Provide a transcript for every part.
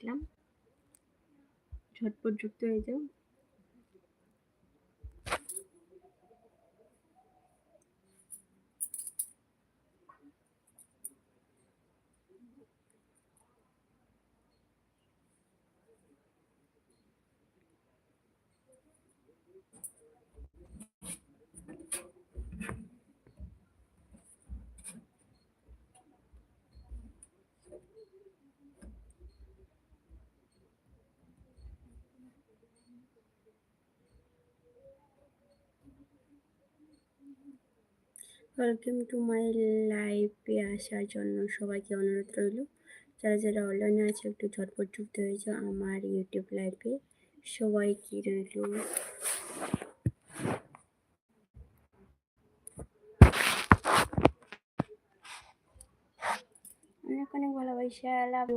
আসলাম ঝটপট যুক্ত হয়ে যাও। ওয়েলকাম টু মাই লাইভে আসার জন্য সবাইকে অনুরোধ রইল। যারা যারা অনলাইনে আছে, একটু ঝটপট যুক্ত হয়েছে আমার ইউটিউব লাইভে সবাইকে রইল? অনেক অনেক ভালোবাসা লাভ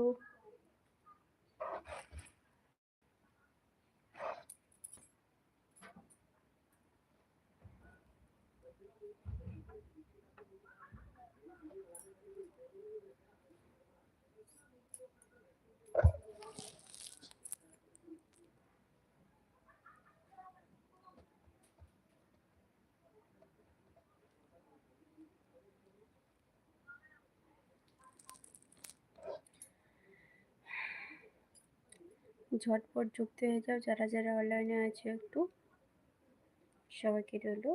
ঝটপট যুক্ত হয়ে যাও, যারা যারা অনলাইনে আছে একটু। সবাইকে রইল।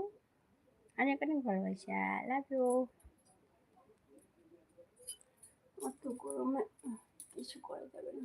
অনেক অনেক ভালোবাসা লাভ ইউ অত গরমে কিছু করা যাবে না।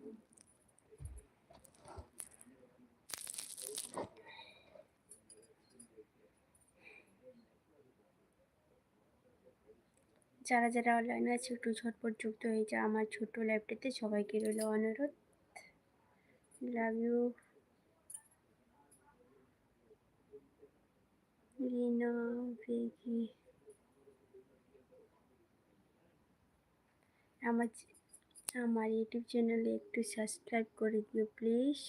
যারা যারা অনলাইনে আছে, একটু ঝটপট যুক্ত হয়ে যায় আমার ছোট্ট ল্যাপটপে সবাইকে রইল অনুরোধ। লাভ ইউ রিনা আমার আমার ইউটিউব চ্যানেলে একটু সাবস্ক্রাইব করে দিও প্লিজ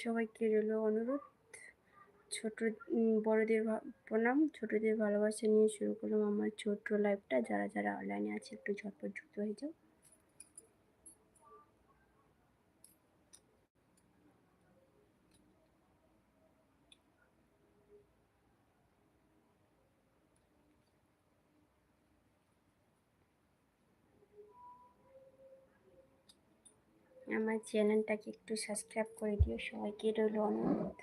সবাইকে রইল অনুরোধ। ছোট বড়দের প্রণাম, ছোটদের ভালোবাসা নিয়ে শুরু করলাম আমার ছোট্ট লাইফটা যারা যারা অনলাইনে আছে, একটু ঝটপট যুক্ত হয়ে যাও। আমার চ্যানেলটাকে একটু সাবস্ক্রাইব করে দিও। সবাইকে রইল অনুরোধ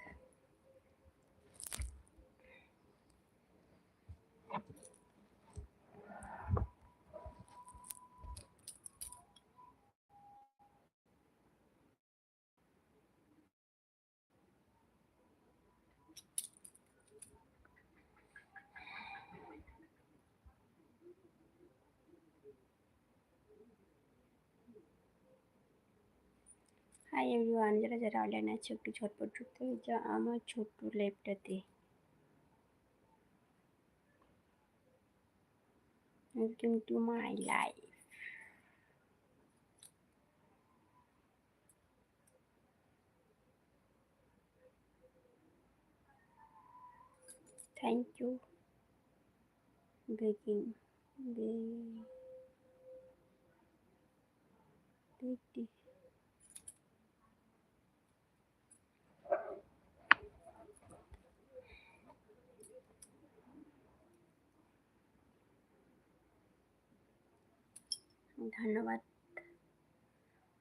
হাই এভরিওয়ান যারা যারা অনলাইনে আছে একটু ঝটপট যুক্ত হয়ে যাও আমার ছোট্ট ল্যাপটাতে welcome to my life thank you baking Betty ধন্যবাদ।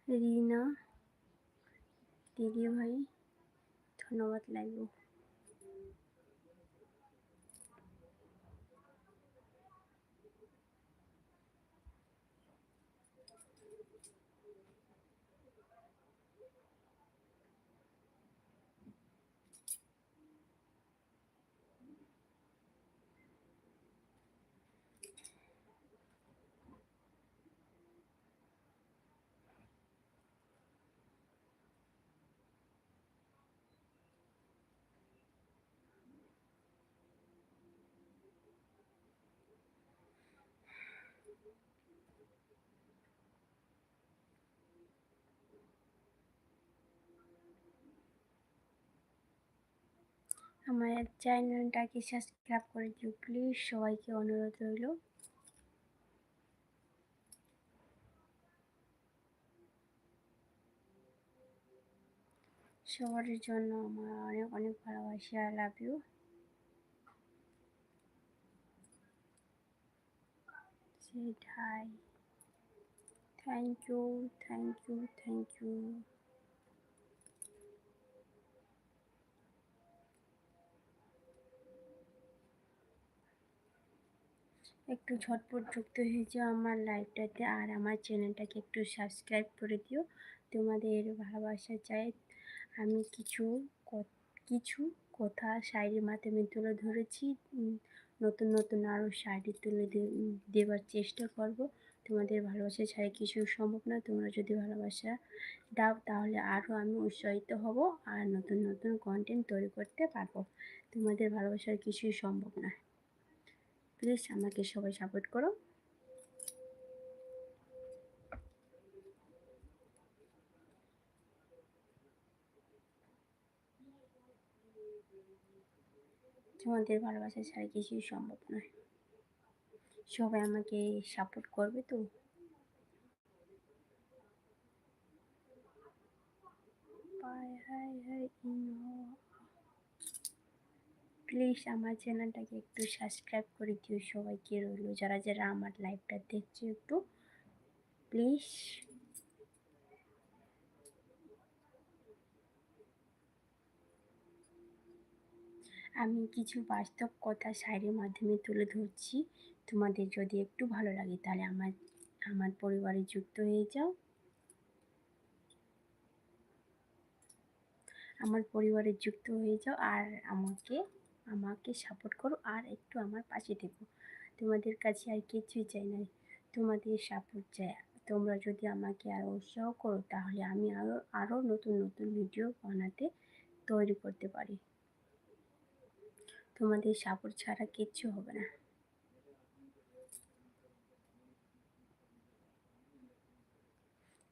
রিনা দিদি ভাই ধন্যবাদ লাগবে। আমার চ্যানেলটাকে সাবস্ক্রাইব করে দিও, প্লিজ। সবাইকে অনুরোধ রইল। সবার জন্য আমার অনেক অনেক ভালোবাসা। লাভ ইউ সেটাই thank you thank you thank you একটু ঝটপট যুক্ত হয়েছে আমার লাইভটাতে আর আমার চ্যানেলটাকে একটু সাবস্ক্রাইব করে দিও। তোমাদের ভালোবাসা চাই। আমি কিছু কিছু কথা শাড়ির মাধ্যমে তুলে ধরেছি। নতুন নতুন আরও শাড়ি তুলে দেবার চেষ্টা করব। তোমাদের ভালোবাসা ছাড়া কিছু সম্ভব না। তোমরা যদি ভালোবাসা দাও তাহলে আরও আমি উৎসাহিত হব আর নতুন নতুন কন্টেন্ট তৈরি করতে পারব। তোমাদের ভালোবাসার কিছুই সম্ভব না। প্লিজ আমাকে সবাই সাপোর্ট করো। তোমাদের ভালোবাসা ছাড়া কিছুই সম্ভব নয়। সবাই আমাকে সাপোর্ট করবে তো? প্লিজ আমার চ্যানেলটাকে একটু সাবস্ক্রাইব করে দিও সবাইকে রইল। যারা যারা আমার লাইভটা দেখছ একটু প্লিজ আমি কিছু বাস্তব কথা শাড়ির মাধ্যমে তুলে ধরছি। তোমাদের যদি একটু ভালো লাগে তাহলে আমার আমার পরিবারে যুক্ত হয়ে যাও। আমার পরিবারে যুক্ত হয়ে যাও আর আমাকে আমাকে সাপোর্ট করো আর একটু আমার পাশে থেকো। তোমাদের কাছে আর কিছুই চাই না। তোমাদের সাপোর্ট চাই। তোমরা যদি আমাকে আরও উৎসাহ করো, তাহলে আমি আরও আরও নতুন নতুন ভিডিও বানাতে তৈরি করতে পারি। তোমাদের সাপোর্ট ছাড়া কিচ্ছু হবে না।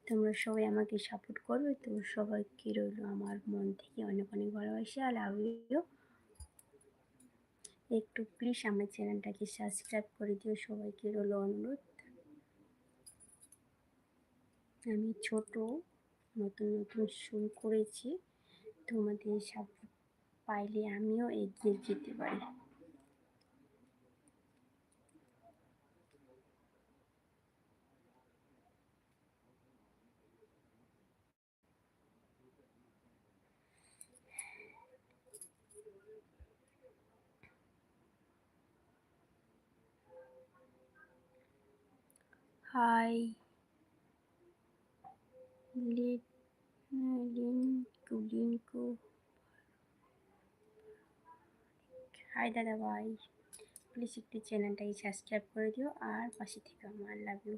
তোমরা সবাই আমাকে সাপোর্ট করবে। তো সবাইকে রইল আমার মন থেকে অনেক অনেক ভালোবাসা। আর লাভ একটু প্লিজ আমার চ্যানেলটাকে সাবস্ক্রাইব করে দিও। সবাইকে রল অনুরোধ। আমি ছোট, নতুন নতুন শুরু করেছি। তোমাদের সাপোর্ট পাইলে আমিও এগিয়ে যেতে পারি। হাই লিঙ্কু লিঙ্কু হাই দাদা ভাই প্লিজ একটু চ্যানেলটাকে সাবস্ক্রাইব করে দিও আর পাশে থেকে আমার লাভ ইউ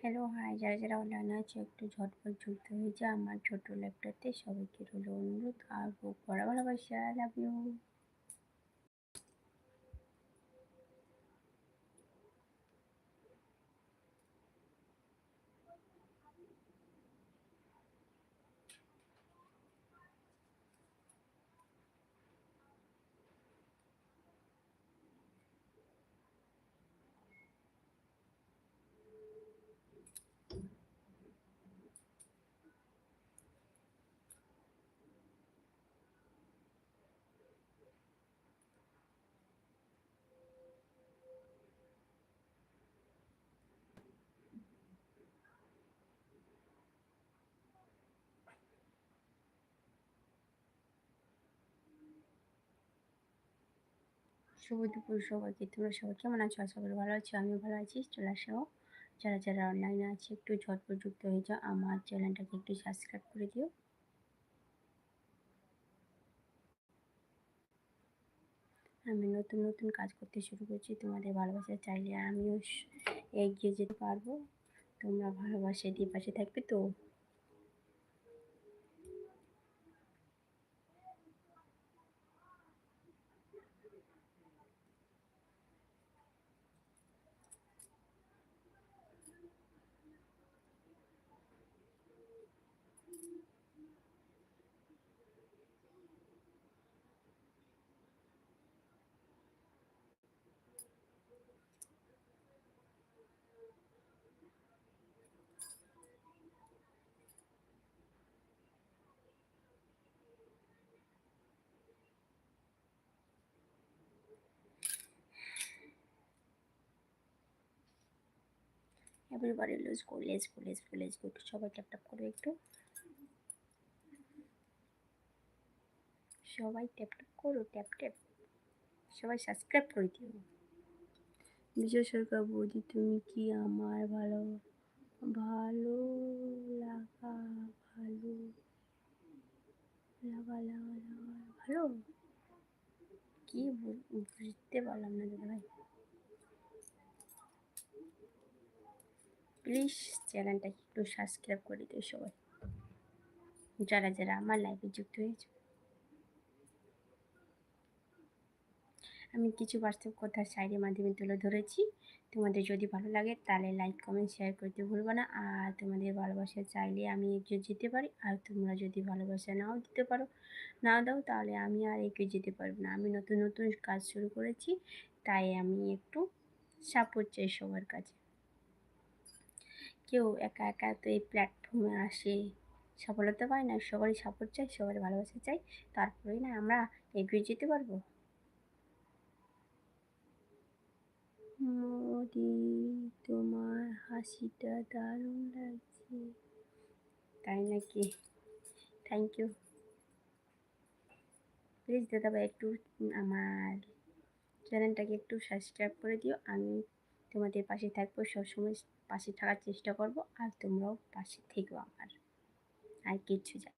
হ্যালো, হাই, যারা যারা অনলাইনে আছে, একটু ঝটপট যুক্ত হয়েছে। আমার ছোট ল্যাপটপতে সবাইকে রইল অনুরোধ। আর বুক বড় ভালোবাসা লাভ ইউ শুভ দুপুর সবাইকে। তোমরা সবাই কেমন আছো? আশা করি ভালো আছো। আমিও ভালো আছি। চলে আসো। যারা যারা অনলাইনে আছে, একটু ঝটপট যুক্ত হয়ে যাও। আমার চ্যানেলটাকে একটু সাবস্ক্রাইব করে দিও। আমি নতুন নতুন কাজ করতে শুরু করছি। তোমাদের ভালোবাসা চাইলে আমিও এগিয়ে যেতে পারব। তোমরা ভালোবাসা দিয়ে পাশে থাকবে তো? Everybody lose go let's go let's go let's go সবাই ট্যাপ ট্যাপ করবে একটু। সবাই ট্যাপ ট্যাপ করো ট্যাপ ট্যাপ সবাই সাবস্ক্রাইব করে দিও। বিজয় সরকার বৌদি তুমি কি আমার ভালো ভালো লাগা ভালো লাগা লাগা লাগা ভালো? কি বুঝতে পারলাম না দাদা ভাই। প্লিজ চ্যানেলটা একটু সাবস্ক্রাইব করে দিও সবাই। যারা যারা আমার লাইফে যুক্ত হয়েছে। আমি কিছু বাস্তব কথা শায়রির মাধ্যমে তুলে ধরেছি। তোমাদের যদি ভালো লাগে তাহলে লাইক কমেন্ট শেয়ার করতে ভুলবো না। আর তোমাদের ভালোবাসা চাইলে আমি এগিয়ে যেতে পারি। আর তোমরা যদি ভালোবাসা নাও দিতে পারো না দাও, তাহলে আমি আর এগিয়ে যেতে পারব না। আমি নতুন নতুন কাজ শুরু করেছি, তাই আমি একটু সাপোর্ট চাই সবার কাছে। কেউ একা একা তো এই প্ল্যাটফর্মে আসে, সফলতা পায় না, সবারই সাপোর্ট চাই সবার ভালোবাসা চাই তারপরেই না আমরা এগিয়ে যেতে পারব। মোদি, তোমার হাসিটা দারুণ লাগছে। তাই নাকি? থ্যাংক ইউ প্লিজ দাদা ভাই একটু আমার চ্যানেলটাকে একটু সাবস্ক্রাইব করে দিও, আমি তোমাদের পাশে থাকব, সবসময় পাশে থাকার চেষ্টা করব, আর তোমরাও পাশে থেকো আমার। আর কিচ্ছু জানি